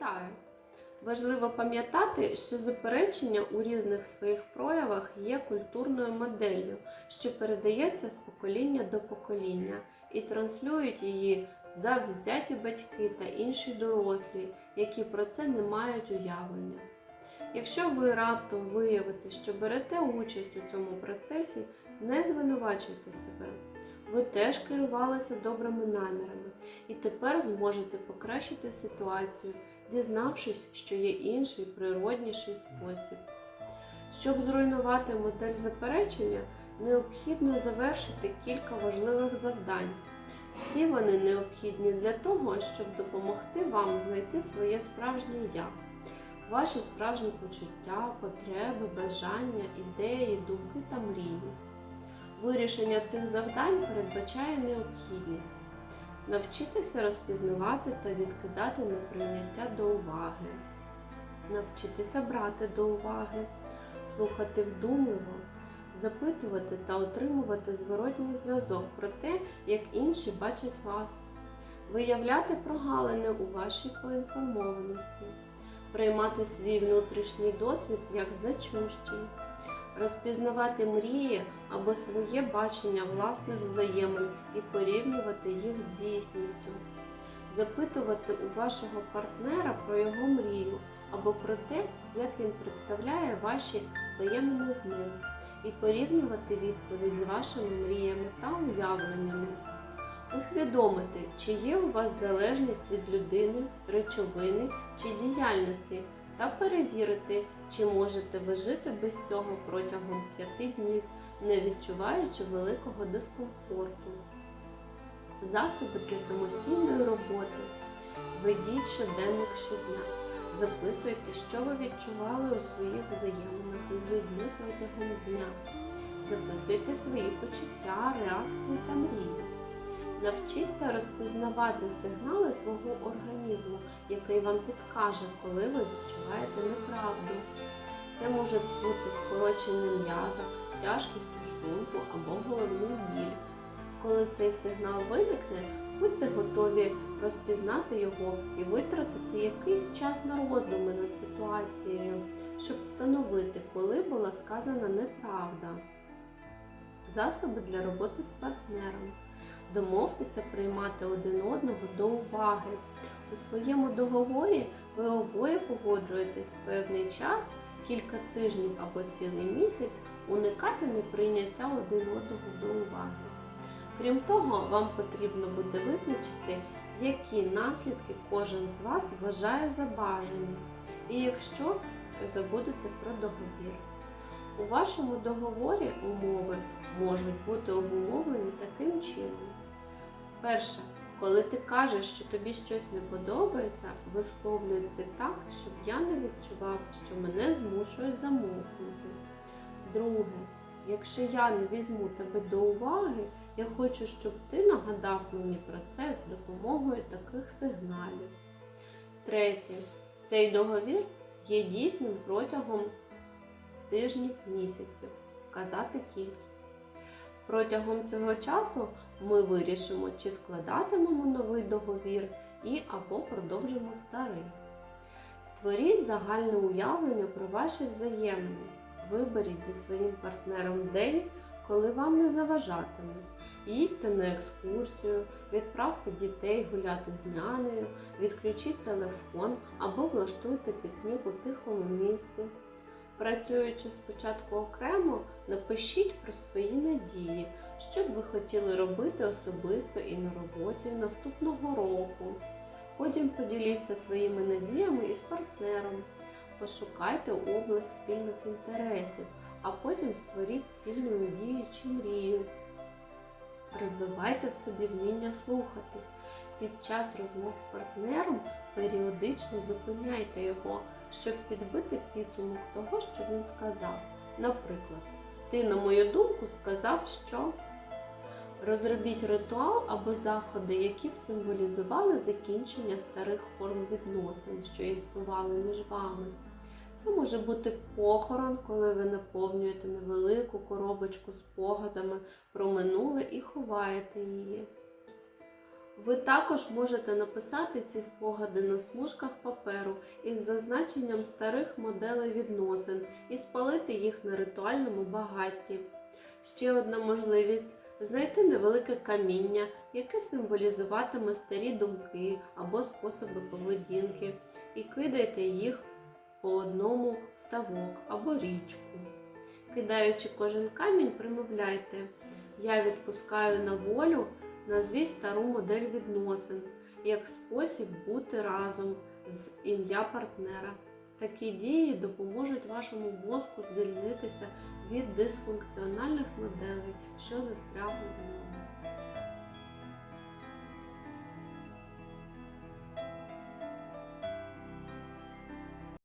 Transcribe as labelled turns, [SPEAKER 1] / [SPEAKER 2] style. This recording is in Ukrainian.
[SPEAKER 1] Вітаю! Важливо пам'ятати, що заперечення у різних своїх проявах є культурною моделлю, що передається з покоління до покоління і транслюють її завзяті батьки та інші дорослі, які про це не мають уявлення. Якщо ви раптом виявите, що берете участь у цьому процесі, не звинувачуйте себе. Ви теж керувалися добрими намірами і тепер зможете покращити ситуацію, дізнавшись, що є інший природніший спосіб. Щоб зруйнувати модель заперечення, необхідно завершити кілька важливих завдань. Всі вони необхідні для того, щоб допомогти вам знайти своє справжнє я, ваші справжні почуття, потреби, бажання, ідеї, думки та мрії. Вирішення цих завдань передбачає необхідність навчитися розпізнавати та відкидати неприйняття до уваги, навчитися брати до уваги, слухати вдумливо, запитувати та отримувати зворотній зв'язок про те, як інші бачать вас, виявляти прогалини у вашій поінформованості, приймати свій внутрішній досвід як значущий розпізнавати мрії або своє бачення власних взаємин і порівнювати їх з дійсністю, запитувати у вашого партнера про його мрію або про те, як він представляє ваші взаємини з ним, і порівнювати відповідь з вашими мріями та уявленнями. Усвідомити, чи є у вас залежність від людини, речовини чи діяльності, та перевірити, чи можете ви жити без цього протягом 5 днів, не відчуваючи великого дискомфорту. Засоби для самостійної роботи. Ведіть щоденник щодня. Записуйте, що ви відчували у своїх взаєминах із людьми протягом дня. Записуйте свої почуття, реакції та мрії. Навчіться розпізнавати сигнали свого організму, який вам підкаже, коли ви відчуваєте неправду. Це може бути скорочення м'яза, тяжкість у шлунку або головний біль. Коли цей сигнал виникне, будьте готові розпізнати його і витратити якийсь час на роздуми над ситуацією, щоб встановити, коли була сказана неправда. Засоби для роботи з партнером. Домовтеся приймати один одного до уваги. У своєму договорі ви обоє погоджуєтесь певний час, кілька тижнів або цілий місяць, уникати неприйняття один одного до уваги. Крім того, вам потрібно буде визначити, які наслідки кожен з вас вважає за бажані, і якщо забудете про договір. У вашому договорі умови можуть бути обумовлені таким чином. Перше, коли ти кажеш, що тобі щось не подобається, висловлюй це так, щоб я не відчував, що мене змушують замовкнути. Друге, якщо я не візьму тебе до уваги, я хочу, щоб ти нагадав мені про це з допомогою таких сигналів. Третє, цей договір є дійсним протягом тижнів місяців. Вказати кількість. Протягом цього часу ми вирішимо, чи складатимемо новий договір і або продовжимо старий. Створіть загальне уявлення про ваші взаємини. Виберіть зі своїм партнером день, коли вам не заважатимуть. Їдьте на екскурсію, відправте дітей гуляти з нянею, відключіть телефон або влаштуйте пікнік у тихому місці. Працюючи спочатку окремо, напишіть про свої надії, що б ви хотіли робити особисто і на роботі наступного року. Потім поділіться своїми надіями із партнером. Пошукайте область спільних інтересів, а потім створіть спільну надію чи мрію. Розвивайте в собі вміння слухати. Під час розмов з партнером періодично зупиняйте його, щоб підбити підсумок того, що він сказав. Наприклад, ти, на мою думку, сказав, що розробіть ритуал або заходи, які б символізували закінчення старих форм відносин, що існували між вами. Це може бути похорон, коли ви наповнюєте невелику коробочку спогадами про минуле і ховаєте її. Ви також можете написати ці спогади на смужках паперу із зазначенням старих моделей відносин і спалити їх на ритуальному багатті. Ще одна можливість знайти невелике каміння, яке символізуватиме старі думки або способи поведінки, і кидайте їх по одному в ставок або річку. Кидаючи кожен камінь, примовляйте: Я відпускаю на волю, назвіть стару модель відносин як спосіб бути разом з ім'я партнера. Такі дії допоможуть вашому мозку звільнитися від дисфункціональних моделей, що застрягли в ньому.